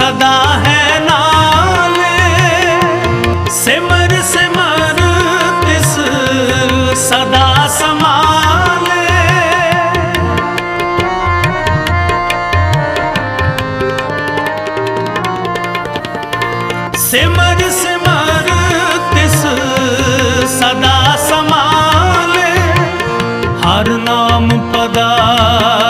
ਸਦਾ ਹੈ ਨਾਲੇ। ਸਿਮਰ ਸਿਮਰ ਤਿਸ ਸਦਾ ਸਮਾਲੇ। ਸਿਮਰ ਸਿਮਰ ਤਿਸ ਸਦਾ ਸਮਾਲੇ। ਹਰ ਨਾਮ ਪਦਾ